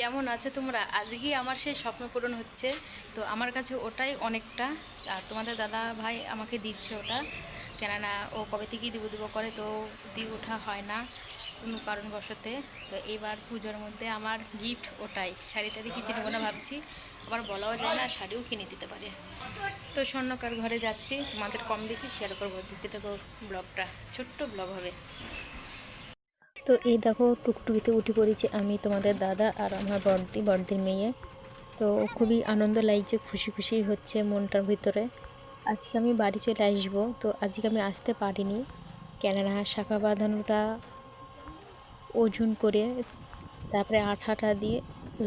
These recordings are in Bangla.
কেমন আছো তোমরা? আজকে আমার সেই স্বপ্ন পূরণ হচ্ছে। তো আমার কাছে ওটাই অনেকটা। আর তোমাদের দাদা ভাই আমাকে দিচ্ছে ওটা। কেননা ও কবে থেকেই দিব দিব করে তো দিয়ে ওঠা হয় না কোনো কারণবশতে। তো এবার পুজোর মধ্যে আমার গিফট ওটাই। শাড়ি টাড়ি কিছু নেব না ভাবছি। আবার বলাও যায় না, শাড়িও কিনে দিতে পারে। তো স্বর্ণকার ঘরে যাচ্ছি। তোমাদের কম বেশি শেয়ার করব। দিতে থাকো ব্লগটা। ছোট্ট ব্লগ হবে। তো এই দেখো টুকটুকিতে উঠে পড়েছি আমি, তোমাদের দাদা আর আমার বড়দি, বড়দির মেয়ে। তো খুবই আনন্দ লাগছে, খুশি খুশি হচ্ছে মনটার ভিতরে। আজকে আমি বাড়ি চলে আসব, তো আজকে আমি আসতে পারিনি। কেননা শাখা বাঁধানোটা ওজন করে তারপরে আঠাটা দিয়ে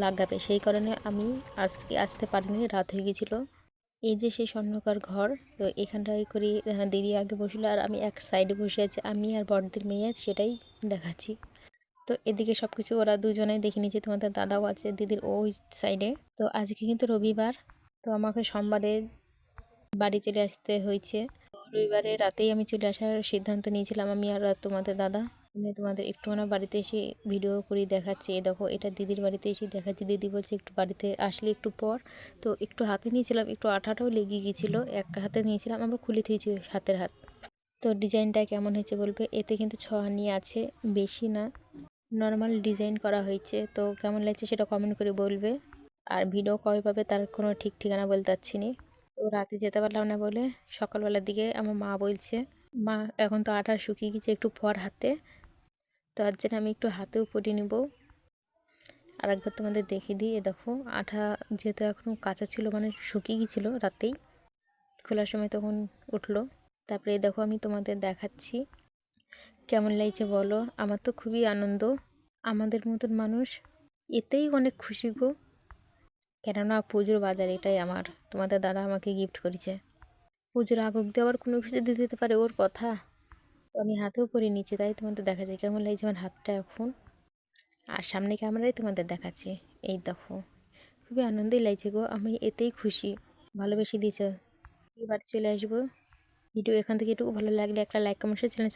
লাগাবে, সেই কারণে আমি আজকে আসতে পারিনি, রাত হয়ে গেছিল। এই যে সেই স্বর্ণকার ঘর, তো এখানটায় করে দিদি আগে বসল আর আমি এক সাইডে বসে আছি। আমি আর বড়দের মেয়ে সেটাই দেখাচ্ছি। তো এদিকে সব কিছু ওরা দুজনেই দেখে নিয়েছে তোমাদের দাদাও আছে, দিদির ওই সাইডে তো আজকে কিন্তু রবিবার, তো আমাকে সোমবারে বাড়ি চলে আসতে হয়েছে। রবিবারে রাতেই আমি চলে আসার সিদ্ধান্ত নিয়েছিলাম আমি আর তোমাদের দাদা। আমি তোমাদের একটুখানা বাড়িতে এসে ভিডিও করে, দেখাচ্ছি। দেখো, এটা দিদির বাড়িতে এসে দেখাচ্ছি। দিদি বলছে একটু বাড়িতে আসলে একটু পর। তো একটু হাতে নিয়েছিলাম, একটু আঠাটাও লেগে গিয়েছিল। এক হাতে নিয়েছিলাম, আমরা খুলে দিয়েছি হাতের হাত। তো ডিজাইনটা কেমন হয়েছে বলবে? এতে কিন্তু ছ হানি আছে, বেশি না। নর্মাল ডিজাইন করা হয়েছে। তো কেমন লাগছে সেটা কমেন্ট করে বলবে। আর ভিডিও কবে পাবে তার কোনো ঠিক ঠিকানা বলতে পারছি না। তো রাতে যেতে পারলাম না বলে সকালবেলার দিকে আমার মা বলছে, মা, এখন তো আটা শুকিয়ে গেছে একটু পর হাতে। জন্য আমি একটু হাতেও পরে নিব। আর একবার তোমাদের দেখিয়ে দিই, এ দেখো, আঠা যেহেতু এখনও কাঁচা ছিল মানে শুকিয়ে গিয়েছিল রাতেই, খোলার সময় তখন উঠল। তারপরে দেখো, আমি তোমাদের দেখাচ্ছি কেমন লাগছে বলো। আমার তো খুবই আনন্দ, আমাদের মতন মানুষ, এতেই অনেক খুশি গো। কেননা পুজোর বাজার এটাই আমার, তোমাদের দাদা আমাকে গিফট করেছে। পুজোর আগ অব্দি আবার কোনো কিছু দিতে পারে ওর কথা? তো আমি হাতেও পরে নিচে তাই তোমাদের দেখা যায় কেমন লাগছে আমার হাতটা এখন? আর সামনে ক্যামেরায় তোমাদের দেখাচ্ছি। এই দেখো, খুবই আনন্দই লাগছে গো, আমি এতেই খুশি। ভালোবেসে দিয়েছ। এবার চলে আসব। ভিডিও এখান থেকে একটু ভালো লাগলে একটা লাইক কমেন্ট চ্যানেল